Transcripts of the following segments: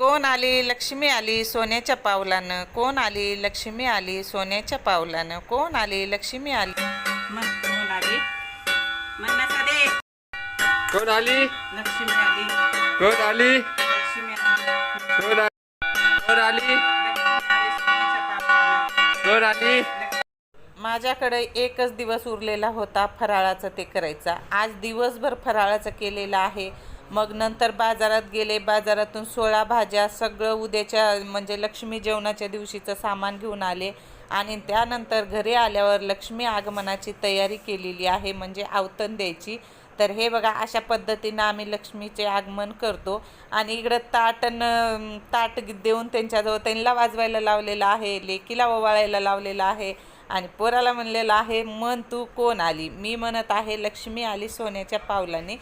कोण आली? लक्ष्मी आली सोन्याच्या पावलानं. कोण आली? लक्ष्मी आली सोन्याच्या पावलानं. कोण आली? लक्ष्मी आली. मग कोण आली? म्हणण्याचा दे कोण आली? लक्ष्मी आली. कोण आली? लक्ष्मी आली. कोण आली कोण आली? कोण आली? माझ्याकडे एकच दिवस उरलेला होता फराळाचं ते करायचा. आज दिवसभर फराळाचं केलेलं आहे. मग नंतर बाजारात गेले. बाजारातून सोळा भाज्या सगळं उद्याच्या म्हणजे लक्ष्मी जेवणाच्या दिवशीचं सामान घेऊन आले. आणि त्यानंतर घरी आल्यावर लक्ष्मी आगमनाची तयारी केलेली आहे म्हणजे आवतण द्यायची. तर हे बघा अशा पद्धतीनं आम्ही लक्ष्मीचे आगमन करतो. आणि इकडं ताट न ताट देऊन त्यांच्याजवळ त्यांना वाजवायला लावलेलं आहे लेकीला ओवाळायला लावलेलं आहे. आणि पोराला म्हणलेलं आहे मन तू कोण आली? मी म्हणत आहे लक्ष्मी आली सोन्याच्या पावलाने.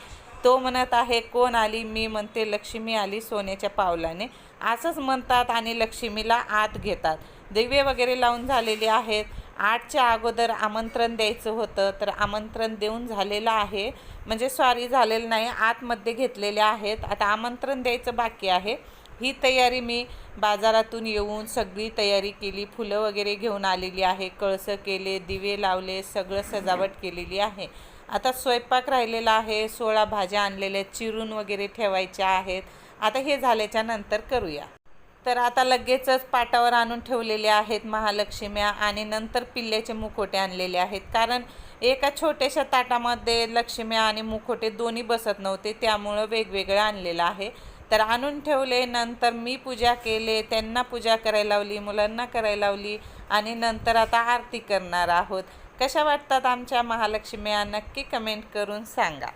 तो म्हणत आहे कोण आली? मी म्हणते लक्ष्मी आली सोन्याच्या पावलाने. असंच म्हणतात आणि लक्ष्मीला आत घेतात. दिवे वगैरे लावून झालेले आहेत. आठच्या अगोदर आमंत्रण द्यायचं होतं तर आमंत्रण देऊन झालेलं आहे. म्हणजे सॉरी झालेलं नाही आतमध्ये घेतलेले आहेत. आता आमंत्रण द्यायचं बाकी आहे. ही तयारी मी बाजारातून येऊन सगळी तयारी केली. फुलं वगैरे घेऊन आलेली आहे. कळसं केले दिवे लावले सगळं सजावट केलेली आहे. आता स्वयंपाक राहिलेला आहे सोळा भाज्या आणलेल्या आहेत, चिरून वगैरे ठेवायच्या आहेत. आता हे झाल्याच्यानंतर करूया. तर आता लगेचच पाटावर आणून ठेवलेले आहेत महालक्ष्म्या आणि नंतर पिल्ल्याचे मुखोटे आणलेले आहेत. कारण एका छोट्याशा ताटामध्ये लक्ष्म्या आणि मुखोटे दोन्ही बसत नव्हते त्यामुळं वेगवेगळं आणलेलं आहे. तर आणून ठेवले नंतर मी पूजा केले त्यांना पूजा करायला लावली मुलांना करायला लावली आणि नंतर आता आरती करणार आहोत. कशा वाटतात आमच्या महालक्ष्म्या नक्की कमेंट करून सांगा.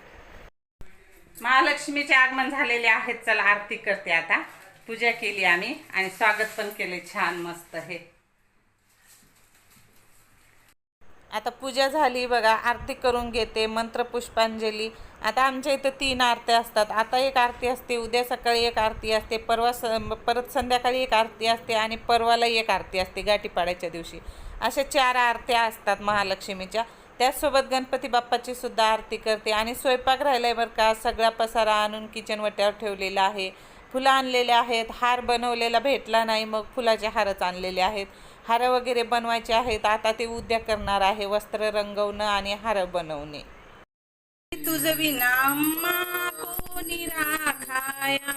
महालक्ष्मीचे आगमन झालेले आहेत. चला आरती करते आता. पूजा केली आम्ही आणि स्वागत पण केले. छान मस्त हे. आता पूजा झाली बघा. आरती करून घेते. मंत्र पुष्पांजली आता आमच्या इथं तीन आरत्या असतात. आता एक आरती असते उद्या सकाळी एक आरती असते परवा स परत संध्याकाळी एक आरती असते आणि परवाला एक आरती असते गाठीपाड्याच्या दिवशी. अशा चार आरत्या असतात महालक्ष्मीच्या. त्याचसोबत गणपती बाप्पाची सुद्धा आरती करते आणि स्वयंपाक राहिला आहे बरं का सगळा पसारा आणून किचन वट्यावर ठेवलेला आहे. फुलं आणलेले आहेत हार बनवलेला भेटला नाही मग फुलाचे हारच आणलेले आहेत. हार वगैरे बनवायचे आहेत आता ते उद्या करणार आहे वस्त्र रंगवणं आणि हार बनवणे. तुझ विना कोणी राखाया?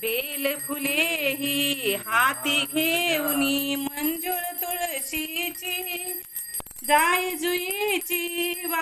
बेल फुले ही हाती घेऊनी मंजुळ तुळशीची जाय जुईची वा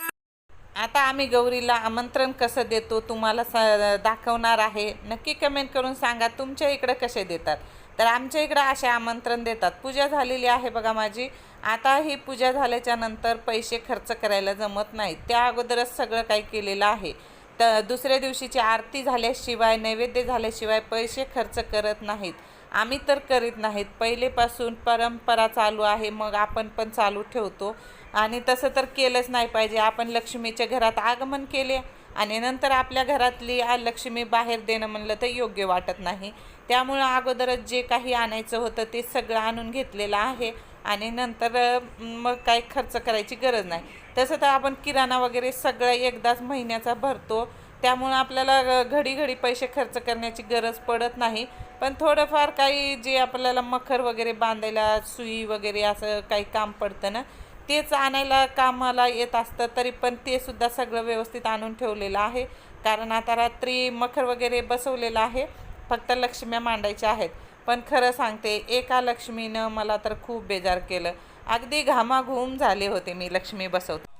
आता आम्ही गौरीला आमंत्रण कसं देतो तुम्हाला स दाखवणार आहे. नक्की कमेंट करून सांगा. तुमच्या इकडं कसे देतात? तर आमच्या इकडं असे आमंत्रण देतात. पूजा झालेली आहे बघा माझी. आता ही पूजा झाल्याच्यानंतर पैसे खर्च करायला जमत नाही त्या अगोदरच सगळं काही केलेलं आहे. तर दुसऱ्या दिवशीची आरती झाल्याशिवाय नैवेद्य झाल्याशिवाय पैसे खर्च करत नाहीत. आम्ही तर करीत नाहीत. पहिलेपासून परंपरा चालू आहे मग आपण पण चालू ठेवतो. आणि तसं तर केलंच नाही पाहिजे. आपण लक्ष्मीच्या घरात आगमन केले. आणि नंतर आपल्या घरातली लक्ष्मी बाहेर देणं म्हणलं तर योग्य वाटत नाही. त्यामुळं अगोदरच जे काही आणायचं होतं ते सगळं आणून घेतलेलं आहे. आणि नंतर मग काही खर्च करायची गरज नाही. तसं तर आपण किराणा वगैरे सगळं एकदाच महिन्याचा भरतो. त्यामुळं आपल्याला घडी घडी पैसे खर्च करण्याची गरज पडत नाही. पण थोडंफार काही जे आपल्याला मखर वगैरे बांधायला सुई वगैरे असं काही काम पडतं ना तेच आणायला कामाला येत असतं तरी पण ते सुद्धा सगळं व्यवस्थित आणून ठेवलेलं आहे. कारण आता रात्री मखर वगैरे बसवलेलं आहे फक्त लक्ष्म्या मांडायच्या आहेत. पण खरं सांगते एका लक्ष्मीनं मला तर खूप बेजार केलं. अगदी घामाघूम झाले होते मी लक्ष्मी बसवते.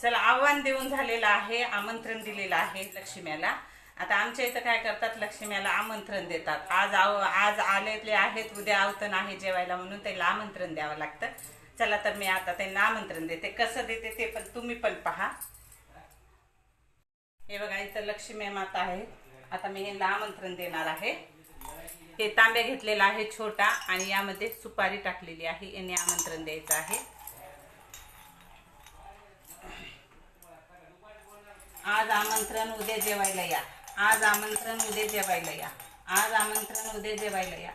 चला आव्हान देऊन झालेलं आहे आमंत्रण दिलेलं आहे लक्ष्म्याला. आता आमच्या इथं काय करतात लक्ष्म्याला आमंत्रण देतात. आज आव आज आलेले आहेत उद्या आवतन आहे जेवायला म्हणून त्याला आमंत्रण द्यावं लागतं. चला तर मी आता त्यांना आमंत्रण देते. कसं देते ते पण तुम्ही पण पहा. हे बघा इथं लक्ष्मी माता आहे आता मी हे आमंत्रण देणार आहे. हे तांब्या घेतलेला आहे छोटा आणि यामध्ये सुपारी टाकलेली आहे. यांनी आमंत्रण द्यायचं आहे. आज आमंत्रण उद्या जेवायला या. आज आमंत्रण उद्या जेवायला या. आज आमंत्रण उद्या जेवायला या.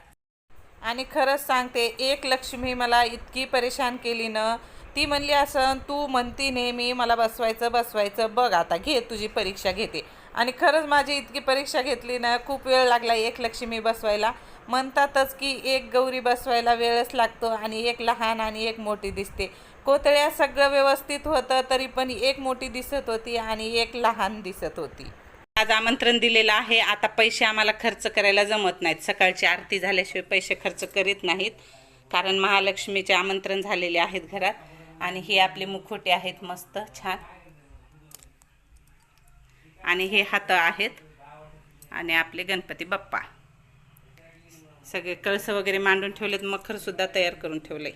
आणि खरंच सांगते एक लक्ष्मी मला इतकी परेशान केली ना ती म्हणली असं तू म्हणती नेहमी मला बसवायचं बसवायचं बघ आता घे तुझी परीक्षा घेते. आणि खरंच माझी इतकी परीक्षा घेतली ना खूप वेळ लागला एक लक्ष्मी बसवायला. म्हणतातच की एक गौरी बसवायला वेळच लागतो आणि एक लहान आणि एक मोठी दिसते. कोतळ्या सगळं व्यवस्थित होतं तरी पण एक मोठी दिसत होती आणि एक लहान दिसत होती. आज आमंत्रण दिलेलं आहे. आता पैसे आम्हाला खर्च करायला जमत नाहीत. सकाळची आरती झाल्याशिवाय पैसे खर्च करीत नाहीत. कारण महालक्ष्मीचे आमंत्रण झालेले आहेत घरात. आणि हे आपले मुखोटे आहेत. मस्त छान. आणि हे हात आहेत. आणि आपले गणपती बाप्पा. सगळे कळस वगैरे मांडून ठेवलेत. मखर सुद्धा तयार करून ठेवले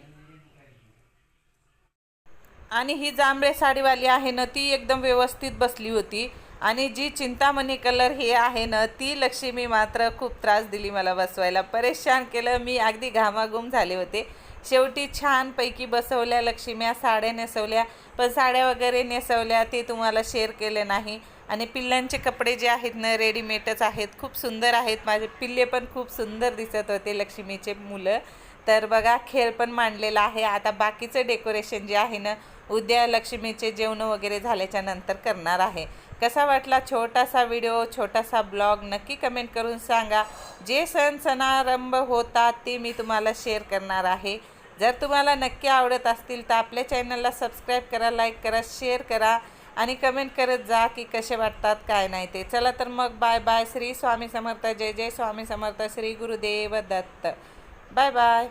आणि ही जांभळे साडीवाली आहे ना ती एकदम व्यवस्थित बसली होती. आणि जी चिंतामणी कलर ही आहे ना ती लक्ष्मी मात्र खूप त्रास दिली मला बसवायला. परेशान केलं मी अगदी घामाघूम झाले होते. शेवटी छानपैकी बसवल्या लक्ष्म्या साड्या नेसवल्या. पण साड्या वगैरे नेसवल्या ते तुम्हाला शेअर केले नाही. आणि पिल्लांचे कपडे जे आहेत ना रेडीमेडच आहेत. खूप सुंदर आहेत. माझे पिल्ले पण खूप सुंदर दिसत होते लक्ष्मीचे मुलं. तर बघा खेळ पण मांडलेला आहे. आता बाकीचं डेकोरेशन जे आहे ना उद्या लक्ष्मीचे जेवण वगैरे झाल्याच्यानंतर करणार आहे. कसा वाटला छोटासा व्हिडिओ छोटासा ब्लॉग नक्की कमेंट करून सांगा. जे सण सणारंभ होतात ते मी तुम्हाला शेअर करणार आहे. जर तुम्हाला नक्की आवडत असतील तर आपल्या चॅनलला सबस्क्राईब करा लाईक करा शेअर करा आणि कमेंट करत जा की कसे वाटतात काय नाही ते. चला तर मग बाय बाय. श्री स्वामी समर्थ. जय जय स्वामी समर्थ. श्री गुरुदेव दत्त. Bye bye.